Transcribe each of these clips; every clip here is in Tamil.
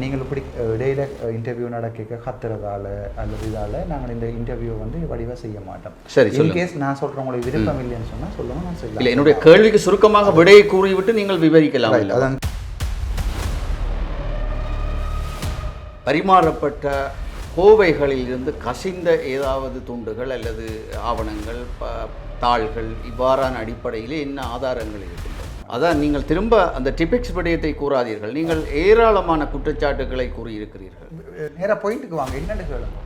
நீங்கள் இப்படி இடையில இன்டர்வியூ நடக்க கத்துறதால அல்லது இதால நாங்கள் இந்த இன்டர்வியூ வந்து வடிவாக செய்ய மாட்டோம். சரி. கேஸ் நான் சொல்கிறேன் உங்களுக்கு விருப்பம் இல்லைன்னு சொன்னால் சொல்லுங்க நான் செய்யலாம். இல்லை என்னுடைய கேள்விக்கு சுருக்கமாக விடையை கூறிவிட்டு நீங்கள் விவரிக்கலாம். அதான். பரிமாறப்பட்ட கோவைகளில் இருந்து கசிந்த ஏதாவது துண்டுகள் அல்லது ஆவணங்கள் தாள்கள் இவ்வாறான அடிப்படையிலே என்ன ஆதாரங்கள் இருக்கின்றன? அதான் நீங்கள் திரும்ப அந்த டிபிக்ஸ் விடயத்தை கூறாதீர்கள். நீங்கள் ஏராளமான குற்றச்சாட்டுகளை கூறியிருக்கிறீர்கள். நேரா பாயிண்ட்டுக்கு வாங்க. என்னன்னு கேளுங்க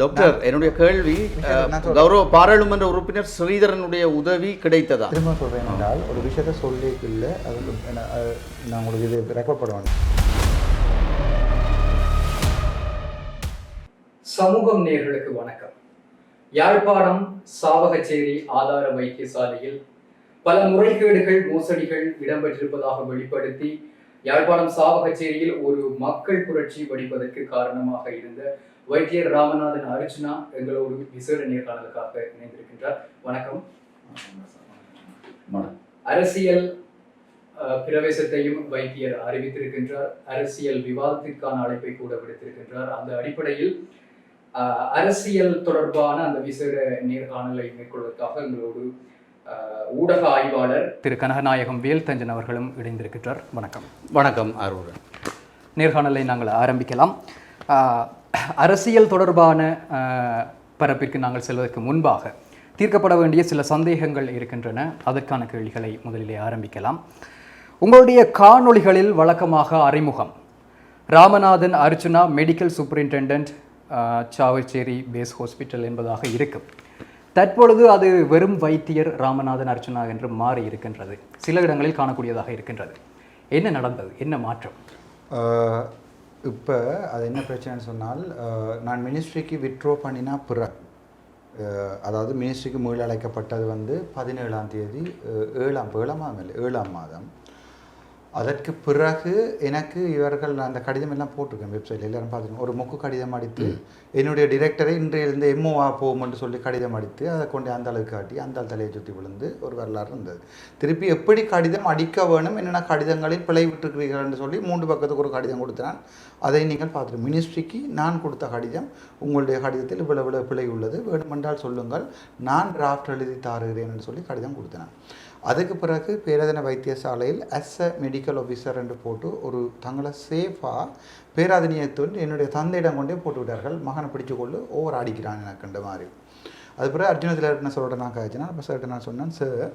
டாக்டர் என்னுடைய கேள்வி சொல்றேன். கௌரவ பாராளுமன்ற உறுப்பினர் ஸ்ரீதரனுடைய உதவி கிடைத்ததா? திரும்ப சொல்கிறேன் என்றால் ஒரு விஷயத்த சொல்லி இல்லை அது நான் உங்களுக்கு இது ரெக்கார்ட் பண்ணுவேன் சமூகம் நேர்களுக்கு வணக்கம். யாழ்ப்பாணம் சாவகச்சேரி ஆதார வைத்தியசாலையில் பல முறைகேடுகள் மோசடிகள் இடம்பெற்றிருப்பதாக வெளிப்படுத்தி யாழ்ப்பாணம் சாவகச்சேரியில் ஒரு மக்கள் புரட்சி வெடிப்பதற்கு காரணமாக இருந்த வைத்தியர் ராமநாதன் அர்ஜுனா எங்களோடு விசேட நேர்காணலுக்காக இணைந்திருக்கின்றார். வணக்கம். அரசியல் பிரவேசத்தையும் வைத்தியர் அறிவித்திருக்கின்றார். அரசியல் விவாதத்திற்கான அழைப்பை கூட விடுத்திருக்கின்றார். அந்த அடிப்படையில் அரசியல் தொடர்பான அந்த விசேட நேர்காணலை மேற்கொள்வதற்காக எங்களோடு ஊடக ஆய்வாளர் திரு கனகநாயகம் வேல்தஞ்சன் அவர்களும் இணைந்திருக்கின்றார் வணக்கம். வணக்கம் அருணன் நேர்காணலை நாங்கள் ஆரம்பிக்கலாம். அரசியல் தொடர்பான பரப்பிற்கு நாங்கள் செல்வதற்கு முன்பாக தீர்க்கப்பட வேண்டிய சில சந்தேகங்கள் இருக்கின்றன. அதற்கான கேள்விகளை முதலிலே ஆரம்பிக்கலாம். உங்களுடைய காணொளிகளில் வழக்கமாக அறிமுகம். Ramanathan Archuna medical superintendent Chavachcheri base hospital என்பதாக இருக்கும். தற்பொழுது அது வெறும் வைத்தியர் ராமநாதன் அர்ச்சனா என்று மாறி இருக்கின்றது. சில இடங்களில் காணக்கூடியதாக இருக்கின்றது. என்ன நடந்தது? என்ன மாற்றம்? இப்போ அது என்ன பிரச்சனைன்னு சொன்னால் நான் மினிஸ்ட்ரிக்கு விட்ரோ பண்ணினா புற அதாவது மினிஸ்ட்ரிக்கு மீள் அழைக்கப்பட்டது வந்து பதினேழாம் தேதி ஏழாம் ஏழாம் மாதம் இல்லை ஏழாம் மாதம். அதற்கு பிறகு எனக்கு இவர்கள் நான் அந்த கடிதம் எல்லாம் போட்டிருக்கேன் வெப்சைட்டில் எல்லாரும் பார்த்துருக்கோம். ஒரு மொக்கு கடிதம் அடித்து என்னுடைய டிரெக்டரை இன்றையிலிருந்து எம்ஓவா போகும்னு சொல்லி கடிதம் அடித்து அதை கொண்டு அந்த அளவுக்கு காட்டி அந்த தலையை சுற்றி விழுந்து ஒரு வரலாறு இருந்தது. திருப்பி எப்படி கடிதம் அடிக்க வேணும் என்னென்ன கடிதங்களில் பிழை விட்டுருக்கிறீர்கள்னு சொல்லி மூன்று பக்கத்துக்கு ஒரு கடிதம் கொடுத்தேன். அதை நீங்கள் பார்த்துட்டு மினிஸ்ட்ரிக்கு நான் கொடுத்த கடிதம் உங்களுடைய கடிதத்தில் இவ்வளவு பிழை உள்ளது வேண்டுமென்றால் சொல்லுங்கள். நான் டிராஃப்ட் எழுதி தாருகிறேன் சொல்லி கடிதம் கொடுத்தேன். அதுக்கு பிறகு பேராதன வைத்தியசாலையில் அஸ் அ மெடிக்கல் ஆஃபீஸர் என்று போட்டு ஒரு தங்களை சேஃபாக பேராதனியத்துடன் என்னுடைய தந்தையிடம் கொண்டே போட்டு விட்டார்கள். மகனை பிடிச்சு கொண்டு ஓவர் அடிக்கிறான் எனக்குன்ற மாதிரி. அது பிறகு அர்ஜுனத்தில் என்ன சொல்கிறேன் நான் காய்ச்சினா அப்போ சார்கிட்ட நான் சொன்னேன் சார்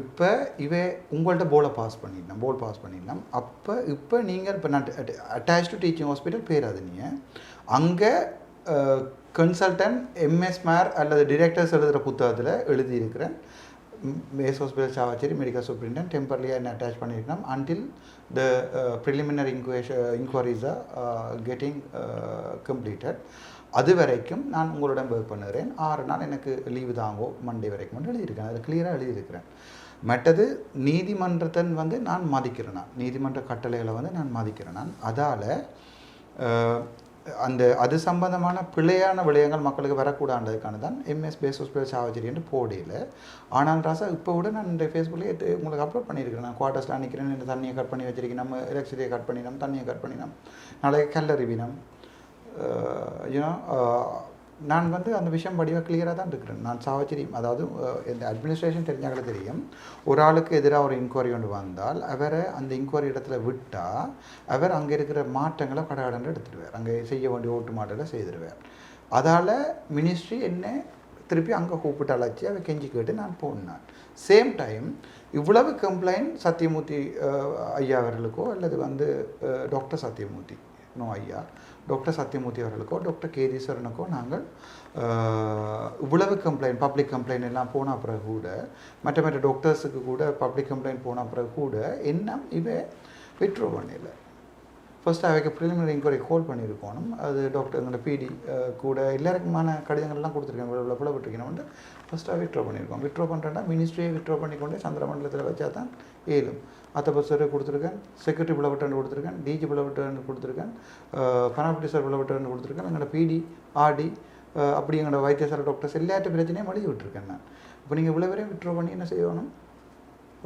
இப்போ இவே உங்கள்கிட்ட போலை பாஸ் பண்ணிடலாம் போல் பாஸ் பண்ணிடலாம். அப்போ இப்போ நீங்கள் இப்போ நான் attach to teaching hospital Peradeniya. அங்கே கன்சல்டன்ட் எம்எஸ் மேர் அல்லது டிரெக்டர்ஸ் எழுதுகிற புத்தகத்தில் எழுதியிருக்கிறேன். மேஸ் ஹாஸ்பிட்டல் சாவச்சேரி மெடிக்கல் சூப்ரிண்டன் டெம்பரலியாக என்ன அட்டாச் பண்ணியிருக்கோம் அன்டில் த ப்ரிலிமினரி இன்குவேஷ இன்கொயரிஸ் ஆர் கெட்டிங் கம்ப்ளீட்டட் அது வரைக்கும் நான் உங்களிடம் ஒர்க் பண்ணுகிறேன். ஆறு நாள் எனக்கு லீவு தாங்கோ மண்டே வரைக்கும் மட்டும் எழுதியிருக்கேன் அதில் கிளியராக எழுதியிருக்கிறேன். மற்றது நீதிமன்றத்தன் வந்து நான் மதிக்கிறேன் நான். நீதிமன்ற கட்டளைகளை வந்து நான் மதிக்கிறேன் நான். அதால் uh, அந்த அது சம்பந்தமான பிழையான விடயங்கள் மக்களுக்கு வரக்கூடாதுக்கான தான் எம்எஸ் பேஸ் ஹாஸ்பிட்டல் சாவச்சேரி போடையில் ஆனால் ராசா இப்போ விட நான் இந்த ஃபேஸ்புக்கில் உங்களுக்கு அப்லோட் பண்ணியிருக்கிறேன். நான் குவார்ட்டர்ஸில் நிற்கிறேன் இந்த தண்ணியை கட் பண்ணி வச்சிருக்கேன். நம்ம எலக்ட்ரிசிட்டியை கட் பண்ணினோம் தண்ணியை கட் பண்ணினோம் நாளைக்கு கல்லறிவினம். யூனோ நான் வந்து அந்த விஷயம் வடிவ கிளியராக தான் இருக்கிறேன். நான் சாவச்சரியம் அதாவது இந்த அட்மினிஸ்ட்ரேஷன் தெரிஞ்சாங்களே தெரியும். ஒரு ஆளுக்கு எதிராக ஒரு இன்கொயரி ஒன்று வந்தால் அவரை அந்த இன்கொயரி இடத்துல விட்டால் அவர் அங்கே இருக்கிற மாற்றங்களை கடகடன்று எடுத்துடுவார். அங்கே செய்ய வேண்டிய ஓட்டு மாற்றலை செய்திருவார் அதால் மினிஸ்ட்ரி என்ன திருப்பி அங்கே கூப்பிட்டு அழைச்சி அவ கெஞ்சி கேட்டு நான் போனேன். சேம் டைம் இவ்வளவு கம்ப்ளைண்ட் சத்தியமூர்த்தி ஐயா அவர்களுக்கோ அல்லது வந்து டாக்டர் சத்தியமூர்த்தி நோ ஐயா டாக்டர் சத்தியமூர்த்தி அவர்களுக்கோ டாக்டர் கேதீஸ்வரனுக்கோ நாங்கள் இவ்வளவு கம்ப்ளைண்ட் பப்ளிக் கம்ப்ளைண்ட் எல்லாம் போன பிறகு கூட மற்ற மற்ற டாக்டர்ஸுக்கு கூட பப்ளிக் கம்ப்ளைண்ட் போன பிறகு கூட என்ன இவை விட்ரோ பண்ணல. ஃபர்ஸ்ட் அவைக்கு ப்ரிலிமினரி இன்கொயரி கால் பண்ணியிருக்கணும். அது டாக்டர் எங்களோட பிடி கூட எல்லாருக்குமான கடிதங்கள்லாம் கொடுத்துருக்கேன் இவ்வளோ இவ்வளோ விட்டுருக்கணும் ஃபஸ்ட்டாக விட்ரோ பண்ணியிருக்கோம். விட்ரோ பண்ணுறேன்னா மினிஸ்ட்ரியை விட்ரோ பண்ணிக்கொண்டே சந்திரமண்டலத்தில் வச்சா தான் ஏழும் அத்த பஸ்ஸரை கொடுத்துருக்கேன். செக்ரட்டரி பிளவட்டன் கொடுத்துருக்கேன். டிஜி பிளவட்டன் கொடுத்துருக்கேன். பனாபிட்டிசர் பிளவட்டன் கொடுத்துருக்கேன். எங்களோட பிடி ஆர்டி அப்படி எங்களோட வைத்தியசாலை டாக்டர்ஸ் எல்லாத்த பிரச்சனையும் எழுதி விட்டுருக்கேன் நான். இப்போ நீங்கள் இவ்வளோ வரையும் விட்ரோ பண்ணி என்ன செய்யணும்?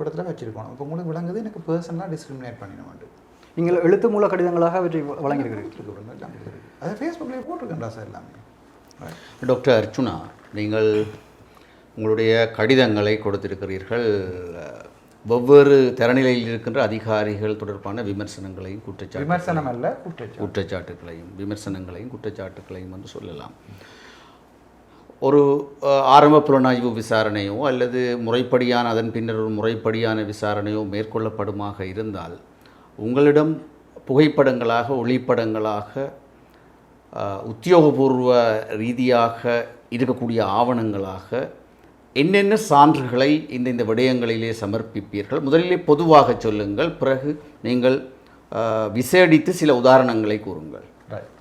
இடத்துல வச்சுருக்கணும். இப்போ உங்களுக்கு விளங்குது எனக்கு பர்சனலாக டிஸ்கிரிமினேட் பண்ணிட வேண்டும் நீங்கள் எழுத்து மூல கடிதங்களாக எல்லாம் இருக்கு. அது ஃபேஸ்புக்லேயே போட்டிருக்கேன்டா சார் எல்லாமே. டாக்டர் அர்ச்சுனா நீங்கள் உங்களுடைய கடிதங்களை கொடுத்திருக்கிறீர்கள். வெவ்வேறு தரநிலையில் இருக்கின்ற அதிகாரிகள் தொடர்பான விமர்சனங்களையும் குற்றச்சாட்டு விமர்சனம் அல்ல குற்றச்சாட்டு. குற்றச்சாட்டுகளையும் விமர்சனங்களையும் குற்றச்சாட்டுகளையும் என்று சொல்லலாம். ஒரு ஆரம்ப புலனாய்வு விசாரணையோ அல்லது முறைப்படியான அதன் பின்னர் ஒரு முறைப்படியான விசாரணையோ மேற்கொள்ளப்படுமாக இருந்தால் உங்களிடம் புகைப்படங்களாக ஒளிப்படங்களாக உத்தியோகபூர்வ ரீதியாக இருக்கக்கூடிய ஆவணங்களாக என்னென்ன சான்றுகளை இந்த இந்த விடயங்களிலே சமர்ப்பிப்பீர்கள்? முதலிலே பொதுவாக சொல்லுங்கள். பிறகு நீங்கள் விசேடித்து சில உதாரணங்களை கூறுங்கள். ரைட்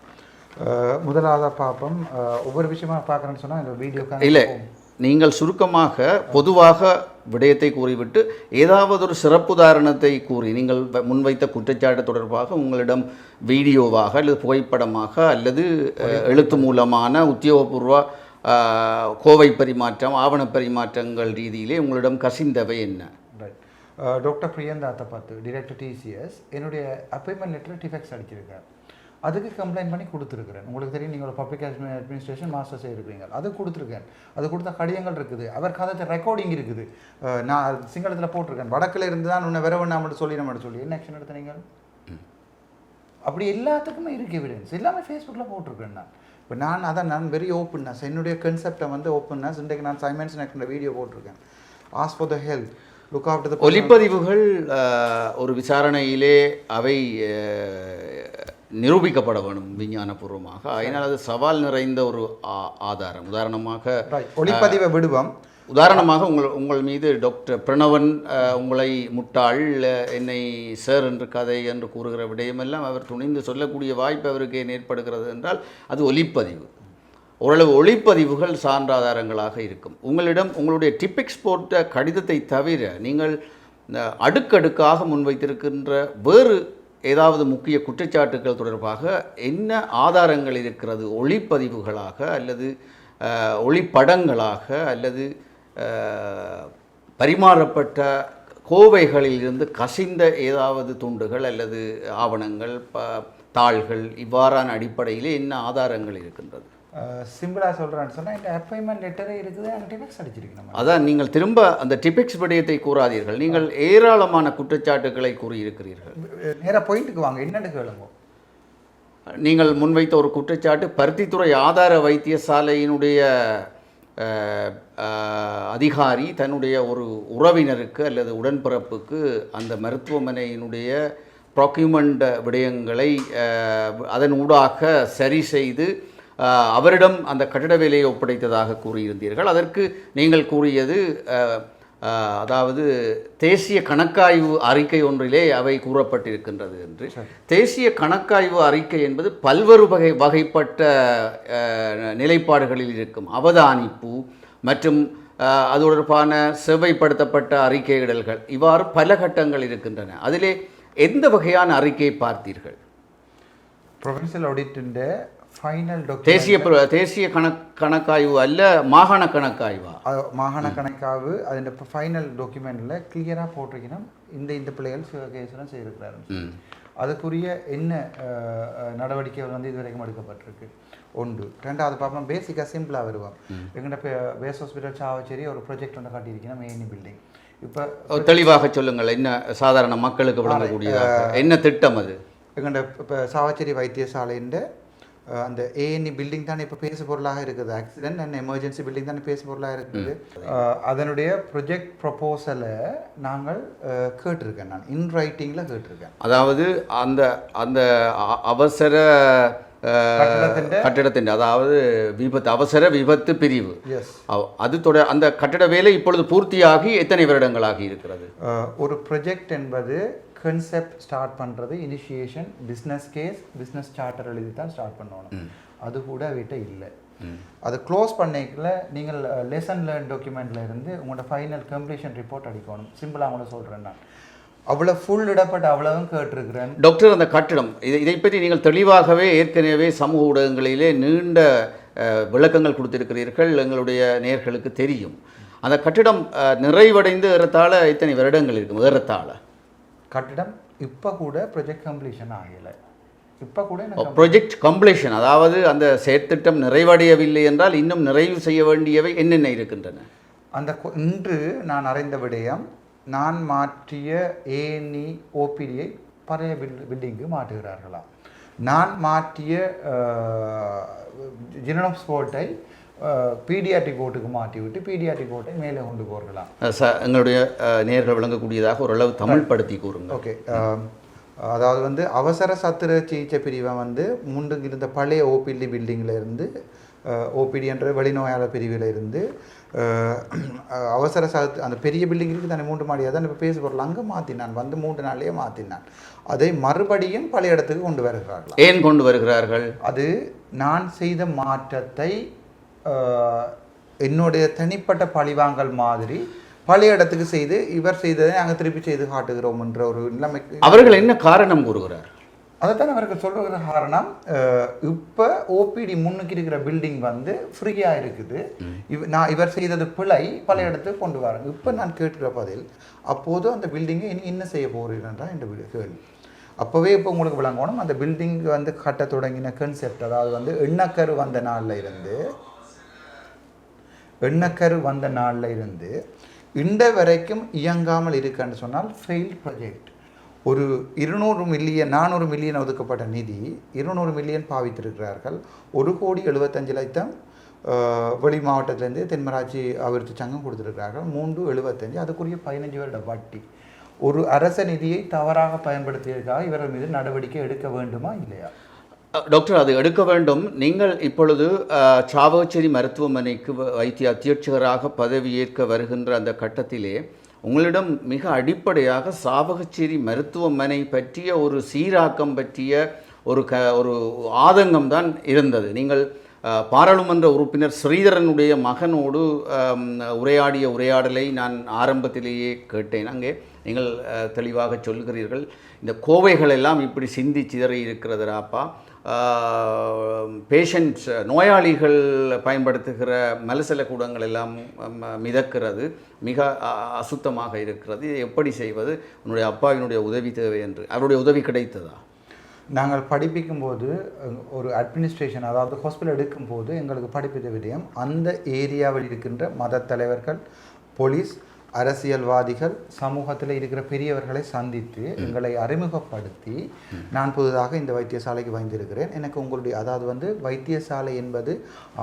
முதலாவதாக பார்ப்போம். ஒவ்வொரு விஷயமா பார்க்குறேன்னு சொன்னால் இந்த வீடியோ இல்லை. நீங்கள் சுருக்கமாக பொதுவாக விடயத்தை கூறிவிட்டு ஏதாவது ஒரு சிறப்பு உதாரணத்தை கூறி நீங்கள் முன்வைத்த குற்றச்சாட்டு தொடர்பாக உங்களிடம் வீடியோவாக அல்லது புகைப்படமாக அல்லது எழுத்து மூலமான உத்தியோகபூர்வ கோவை பரிமாற்றம் ஆவண பரிமாற்றங்கள் ரீதியிலே உங்களிடம் கசிந்தவை என்ன? ரைட் டாக்டர் பிரியந்தாத்தை பார்த்து டிரெக்டர் டிசிஎஸ் என்னுடைய அப்பாயின்மெண்ட் லெட்டர் டிஃபெக்ட்ஸ் அடிச்சிருக்கார். அதுக்கு கம்ப்ளைண்ட் பண்ணி கொடுத்துருக்குறேன். உங்களுக்கு தெரியும் நீங்கள் பப்ளிக் அட்மினிஸ்ட்ரேஷன் மாஸ்டர்ஸ் இருக்கிறீங்க அது கொடுத்துருக்கேன். அது கொடுத்த கடிதங்கள் இருக்குது. அவர் கதை ரெக்கார்டிங் இருக்குது. நான் சிங்களத்தில் போட்டிருக்கேன். வடக்கில் இருந்து தான் உன்னை வெற வேண்டாம்னு சொல்லி நம்ம சொல்லி என்ன ஆக்ஷன் எடுத்த நீங்கள்? அப்படி எல்லாத்துக்குமே இருக்கு எவிடன்ஸ் எல்லாமே ஃபேஸ்புக்கில் போட்டிருக்கேன் நான். இப்போ நான் அதான் நான் வெரி ஓப்பன்னஸ் என்னுடைய கன்செப்டை வந்து ஓப்பன்னஸ் இன்றைக்கு நான் சைமன்ஸ் நெக்ஸ்ட் வீடியோ போட்டிருக்கேன். As for the health look after the ஒலிப்பதிவுகள் ஒரு விசாரணையிலே அவை நிரூபிக்கப்பட வேணும் விஞ்ஞானபூர்வமாக. அதனால் அது சவால் நிறைந்த ஒரு ஆதாரம். உதாரணமாக ஒளிப்பதிவை விடுவோம். உதாரணமாக உங்கள் உங்கள் மீது டாக்டர் பிரணவன் உங்களை முட்டாள் என்னை சார் என்று கதை என்று கூறுகிற விடயமெல்லாம் அவர் துணிந்து சொல்லக்கூடிய வாய்ப்பு அவருக்கு ஏன் ஏற்படுகிறது என்றால் அது ஒலிப்பதிவு. ஓரளவு ஒளிப்பதிவுகள் சான்றாதாரங்களாக இருக்கும். உங்களிடம் உங்களுடைய டிபிக்ஸ் போட்ட கடிதத்தை தவிர நீங்கள் அடுக்கடுக்காக முன்வைத்திருக்கின்ற வேறு ஏதாவது முக்கிய குற்றச்சாட்டுகள் தொடர்பாக என்ன ஆதாரங்கள் இருக்கிறது? ஒளிப்பதிவுகளாக அல்லது ஒளிப்படங்களாக அல்லது பரிமாறப்பட்ட கோவைகளில் இருந்து கசிந்த ஏதாவது துண்டுகள் அல்லது ஆவணங்கள் ப தாள்கள் இவ்வாறான அடிப்படையிலே என்ன ஆதாரங்கள் இருக்கின்றது? சிம்பிளாக சொல்கிறேன்னு சொன்னால் இந்த அப்பாயின்மெண்ட் லெட்டரே இருக்குது அங்கே டிஃபெக்ட்ஸ் அடிச்சிருக்கு நம்ம. அதான் நீங்கள் திரும்ப அந்த டிபிக்ஸ் விடயத்தை கூறாதீர்கள். நீங்கள் ஏராளமான குற்றச்சாட்டுகளை கூறியிருக்கிறீர்கள். நேராக பாயிண்ட்டுக்கு வாங்க என்னன்னு கேளுங்க. நீங்கள் முன்வைத்த ஒரு குற்றச்சாட்டு பருத்தித்துறை ஆதார வைத்தியசாலையினுடைய அதிகாரி தன்னுடைய ஒரு உறவினருக்கு அல்லது உடன்பிறப்புக்கு அந்த மருத்துவமனையினுடைய ப்ராக்யூமெண்ட் விடயங்களை அதன் ஊடாக சரி செய்து அவரிடம் அந்த கட்டிட வேலையை ஒப்படைத்ததாக கூறியிருந்தீர்கள். அதற்கு நீங்கள் கூறியது அதாவது தேசிய கணக்காய்வு அறிக்கை ஒன்றிலே அவை கூறப்பட்டிருக்கின்றது என்று. தேசிய கணக்காய்வு அறிக்கை என்பது பல்வேறு வகை வகைப்பட்ட நிலைப்பாடுகளில் இருக்கும். அவதானிப்பு மற்றும் அது தொடர்பான செவ்வைப்படுத்தப்பட்ட அறிக்கையிடல்கள். இவ்வாறு பல கட்டங்கள் இருக்கின்றன. அதிலே எந்த வகையான அறிக்கையை பார்த்தீர்கள்? ஆடிட்டிൻ്റെ ஃபைனல் ஃபைனல் தேசிய தேசிய கணக் கணக்காய்வு அல்ல மாகாண கணக்காய்வா? மாகாண கணக்காய்வு அதில் ஃபைனல் டாக்குமெண்ட்டில் கிளியராக போட்டிருக்கணும். இந்த இந்த பிள்ளைகள் சிவகேசனம் செய்திருக்கிறாரு அதுக்குரிய என்ன நடவடிக்கைகள் வந்து இது வரைக்கும் எடுக்கப்பட்டிருக்கு? ஒன்று. ரெண்டாவது பார்ப்போம் பேசிக்காக சிம்பிளாக வருவோம். எங்கள்கிட்ட பேஸ் ஹாஸ்பிட்டல் சாவச்சேரி ஒரு ப்ரொஜெக்ட் ஒன்று காட்டியிருக்கீங்கன்னா மெயின் பில்டிங் இப்போ தெளிவாக சொல்லுங்கள் என்ன சாதாரண மக்களுக்கு வழங்கக்கூடிய என்ன திட்டம் அது? எங்கள்கிட்ட இப்போ சாவச்சேரி வைத்தியசாலையின் அந்த ஏஎன்இ பில்டிங் தானே இப்போ பேசு பொருளாக இருக்குது. ஆக்சிடென்ட் அண்ட் எமர்ஜென்சி பில்டிங் தானே பேசு பொருளாக இருக்குது. அதனுடைய ப்ரொஜெக்ட் ப்ரொப்போசலை நாங்கள் கேட்டிருக்கேன் நான். இன் ரைட்டிங்கில் கேட்டிருக்கேன். அதாவது அந்த அந்த அவசர கட்டிடத்தின் அதாவது விபத்து அவசர விபத்து பிரிவு. அது தொட அந்த கட்டிட வேலை இப்பொழுது பூர்த்தியாகி எத்தனை வருடங்களாகி இருக்கிறது? ஒரு ப்ரொஜெக்ட் என்பது கன்செப்ட் ஸ்டார்ட் பண்ணுறது initiation business case business charter எழுதி தான் ஸ்டார்ட் பண்ணணும் அது கூட அவர்கிட்ட இல்லை. அது க்ளோஸ் பண்ணிக்கல நீங்கள் லெசன் லேர்ன் டாக்குமெண்ட்ல இருந்து உங்களோட ஃபைனல் கம்ப்ளீஷன் ரிப்போர்ட் அடிக்கணும். சிம்பிளாக உங்களை சொல்கிறேன் நான். அவ்வளோ ஃபுல் இடப்பட்ட அவ்வளவும் கேட்டிருக்கிறேன். டாக்டர் அந்த கட்டிடம் இதை இதை பற்றி நீங்கள் தெளிவாகவே ஏற்கனவே சமூக ஊடகங்களிலே நீண்ட விளக்கங்கள் கொடுத்திருக்கிறீர்கள். எங்களுடைய நேர்களுக்கு தெரியும். அந்த கட்டிடம் நிறைவடைந்து ஏறத்தாழ இத்தனை வருடங்கள் இருக்கும்? ஏறத்தாழ. கட்டிடம் இப்போ கூட ப்ரொஜெக்ட் கம்ப்ளீஷன் ஆகலை. இப்போ கூட ப்ரொஜெக்ட் கம்ப்ளீஷன் அதாவது அந்த செயற்திட்டம் நிறைவடையவில்லை என்றால் இன்னும் நிறைவு செய்ய வேண்டியவை என்னென்ன இருக்கின்றன? அந்த இன்று நான் அறிந்த விடயம் நான் மாற்றிய ஏனி ஓபிடியை பழைய பில் பில்டிங்கு மாற்றுகிறார்களாம். நான் மாற்றிய ஜினோம் ஸ்போர்ட்டை பீடியாட்டிக் கோட்டுக்கு மாற்றி விட்டு பீடியாட்டிக் கோட்டை மேலே கொண்டு போகலாம். அஹ், ச எங்களுடைய நேர்கள் விளங்கக்கூடியதாக ஓரளவு தமிழ் படுத்தி கூறுங்க ஓகே அதாவது வந்து அவசர சத்திர சிகிச்சை பிரிவை வந்து முன்பு இருந்த பழைய ஓபிடி பில்டிங்கில் இருந்து ஓபிடி என்ற வெளிநோயாளர் பிரிவில் இருந்து அவசர சத்து அந்த பெரிய பில்டிங் இருக்குது தானே மூன்று மாடியாக தான் இப்போ பேச பொருள். அங்கே மாற்றினான் வந்து மூன்று நாள்லேயே மாற்றினான் அதை மறுபடியும் பழைய இடத்துக்கு கொண்டு வருகிறார்களாம். ஏன் கொண்டு வருகிறார்கள்? அது நான் செய்த மாற்றத்தை என்னுடைய தனிப்பட்ட பழிவாங்கல் மாதிரி பழைய இடத்துக்கு செய்து இவர் செய்ததை நாங்கள் திருப்பி செய்து காட்டுகிறோம் என்ற ஒரு நிலைமைக்கு அவர்கள் என்ன காரணம் கூறுகிறார்? அதைத்தான் அவருக்கு சொல்கிற காரணம் இப்போ ஓபிடி முன்னுக்கு இருக்கிற பில்டிங் வந்து ஃப்ரீயாக இருக்குது. இவ நான் இவர் செய்தது பிழை பழைய இடத்துக்கு கொண்டு வராங்க இப்போ நான் கேட்கிற பதில் அப்போது அந்த பில்டிங்கை இனி என்ன செய்ய போகிறீர்கள் என்ற கேள்வி அப்போவே இப்போ உங்களுக்கு விளங்கணும் அந்த பில்டிங் வந்து கட்ட தொடங்கின கன்செப்ட் அதாவது வந்து எண்ணக்கரு வந்த நாளில் இருந்து எண்ணக்கரு வந்த நாளில் இருந்து இந்த வரைக்கும் இயங்காமல் இருக்குன்னு சொன்னால் ஃபெயில் ப்ராஜெக்ட் ஒரு இருநூறு மில்லியன் நானூறு மில்லியன் ஒதுக்கப்பட்ட நிதி இருநூறு மில்லியன் பாவித்திருக்கிறார்கள். ஒரு கோடி எழுபத்தஞ்சு லட்சம் வெளி மாவட்டத்திலேருந்து தென்மராட்சி அபிவிருத்தி சங்கம் கொடுத்துருக்கிறார்கள். மூன்று எழுபத்தஞ்சு அதுக்குரிய பதினஞ்சு வருட வட்டி. ஒரு அரச நிதியை தவறாக பயன்படுத்தியதற்காக இவர்கள் மீது நடவடிக்கை எடுக்க வேண்டுமா? இல்லையா? டாக்டர் அது எடுக்க வேண்டும். நீங்கள் இப்பொழுது சாவச்சேரி மருத்துவமனைக்கு வைத்திய அத்தியட்சகராக பதவியேற்க வருகின்ற அந்த கட்டத்திலே உங்களிடம் மிக அடிப்படையாக சாவகச்சேரி மருத்துவமனை பற்றிய ஒரு சீராக்கம் பற்றிய ஒரு க ஒரு ஆதங்கம் தான் இருந்தது. நீங்கள் பாராளுமன்ற உறுப்பினர் ஸ்ரீதரனுடைய மகனோடு உரையாடிய உரையாடலை நான் ஆரம்பத்திலேயே கேட்டேன். அங்கே நீங்கள் தெளிவாக சொல்கிறீர்கள் இந்த கோவைகள் எல்லாம் இப்படி சிந்தி சிதறி இருக்கிறதுராப்பா? பேஷண்ட்ஸ் நோயாளிகள் பயன்படுத்துகிற மலசல கூடங்கள் எல்லாம் மிதக்கிறது. மிக அ- அசுத்தமாக இருக்கிறது. எப்படி செய்வது? உன்னுடைய அப்பாவினுடைய உதவி தேவை என்று. அவருடைய உதவி கிடைத்ததா? நாங்கள் படிப்பிக்கும்போது ஒரு அட்மினிஸ்ட்ரேஷன் அதாவது ஹாஸ்பிட்டல் எடுக்கும்போது எங்களுக்கு படிப்பித்த விடயம் அந்த ஏரியாவில் இருக்கின்ற மத தலைவர்கள் போலீஸ் அரசியல்வாதிகள் சமூகத்தில் இருக்கிற பெரியவர்களை சந்தித்து எங்களை அறிமுகப்படுத்தி நான் புதிதாக இந்த வைத்தியசாலைக்கு வந்திருக்கிறேன். எனக்கு உங்களுடைய அதாவது வந்து வைத்தியசாலை என்பது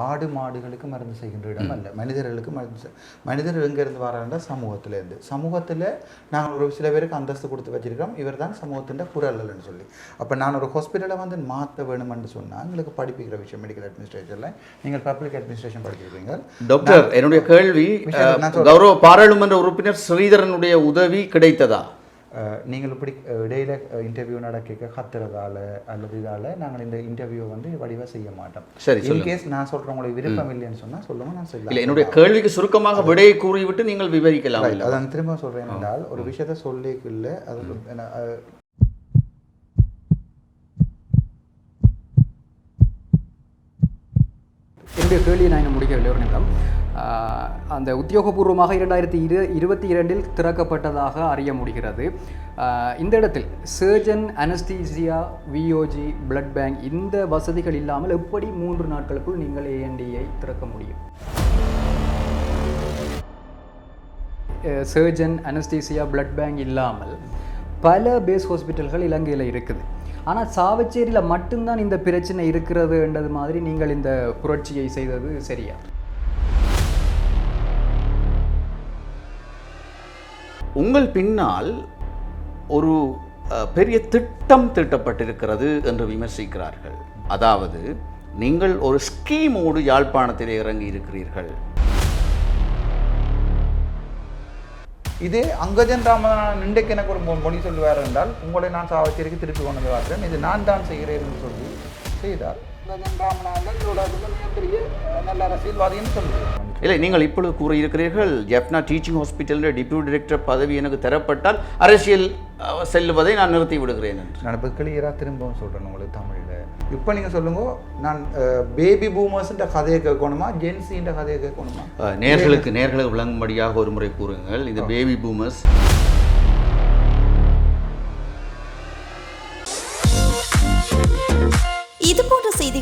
ஆடு மாடுகளுக்கு மருந்து செய்கின்ற இடம் அல்ல. மனிதர்களுக்கு மருந்து மனிதர் எங்கேருந்து வராண்டா சமூகத்திலேருந்து. சமூகத்தில் நாங்கள் ஒரு சில பேருக்கு அந்தஸ்து கொடுத்து வச்சிருக்கிறோம். இவர் தான் சமூகத்தின் குரல்னு சொல்லி. அப்போ நான் ஒரு ஹாஸ்பிட்டலை வந்து மாற்ற வேணுமென்று சொன்னால் எங்களுக்கு படிப்பிக்கிற விஷயம் மெடிக்கல் அட்மினிஸ்ட்ரேஷனில் நீங்கள் பப்ளிக் அட்மினிஸ்ட்ரேஷன் படிச்சிருக்கீங்க டாக்டர் என்னுடைய கேள்வி கௌரவ பாராளுமன்ற உறுப்பினர் ஸ்ரீதரனுடைய உதவி கிடைத்ததா? நீங்கள் இப்படி இடையில இன்டர்வியூ நடக்க கத்துறதால அல்லது இதால நாங்கள் இந்த இன்டர்வியூ வந்து வடிவாக செய்ய மாட்டோம். சரி இன்கேஸ் நான் சொல்கிறேன் உங்களுக்கு விருப்பம் இல்லைன்னு சொன்னால் சொல்லுங்க நான் இல்லை செய்யலாம் என்னுடைய கேள்விக்கு சுருக்கமாக விடையை கூறிவிட்டு நீங்கள் விவரிக்கலாம். அதை நான் திரும்ப சொல்கிறேன் என்றால் ஒரு விஷயத்தை சொல்லிக்குள்ள அது என்ன, கேள்வியை நான் இன்னும் முடிக்கவில்லை. ஒரு நிமிடம். அந்த உத்தியோகபூர்வமாக இரண்டாயிரத்தி இரு இருபத்தி இரண்டில் திறக்கப்பட்டதாக அறிய முடிகிறது. இந்த இடத்தில் surgeon anaesthesia VOG blood bank இந்த வசதிகள் இல்லாமல் எப்படி மூன்று நாட்களுக்குள் நீங்கள் ஏஎன்டியை திறக்க முடியும்? சர்ஜன் அனஸ்தீசியா பிளட் பேங்க் இல்லாமல் பல பேஸ் ஹாஸ்பிட்டல்கள் இலங்கையில் இருக்குது. ஆனால் சாவச்சேரியில் மட்டும்தான் இந்த பிரச்சனை இருக்கிறதுன்றது மாதிரி நீங்கள் இந்த புரட்சியை செய்தது சரியா? உங்கள் பின்னால் ஒரு பெரிய திட்டம் தீட்டப்பட்டிருக்கிறது என்று விமர்சிக்கிறார்கள். அதாவது நீங்கள் ஒரு ஸ்கீமோடு யாழ்ப்பாணத்தில் இறங்கி இருக்கிறீர்கள் இதே அங்கஜன் ராமதான நின்றைக்கு எனக்கு ஒரு மொழி சொல்லுவார் என்றால் உங்களை நான் சாவத்திற்கு திருப்பி கொண்டு வந்து இது நான் தான் செய்கிறேன் என்று சொல்லி செய்தால் அங்கஜன் ராமநாதன் இதோட மிகப்பெரிய நல்ல அரசியல்வாதின்னு சொல்லுவேன் இல்லை நீங்கள் இப்பொழுது கூறியிருக்கிறீர்கள் ஜெப்னா டீச்சிங் ஹாஸ்பிட்டலில் டிப்யூட்டி டைரக்டர் பதவி எனக்கு தரப்பட்டால் அரசியல் செல்லுவதை நான் நிறுத்தி விடுகிறேன் என்று. நான் இப்போ கிளியராக திரும்பவும் சொல்கிறேன் உங்களுக்கு தமிழில். இப்போ நீங்கள் சொல்லுங்க நான் பேபி பூமர்ஸ்ன்ற கதையை கேட்கணுமா ஜென்சின்ற கதையை கேட்கணுமா? நேர்களுக்கு நேர்களுக்கு விளங்கும்படியாக ஒரு முறை கூறுங்கள். இது பேபி பூமர்ஸ் இது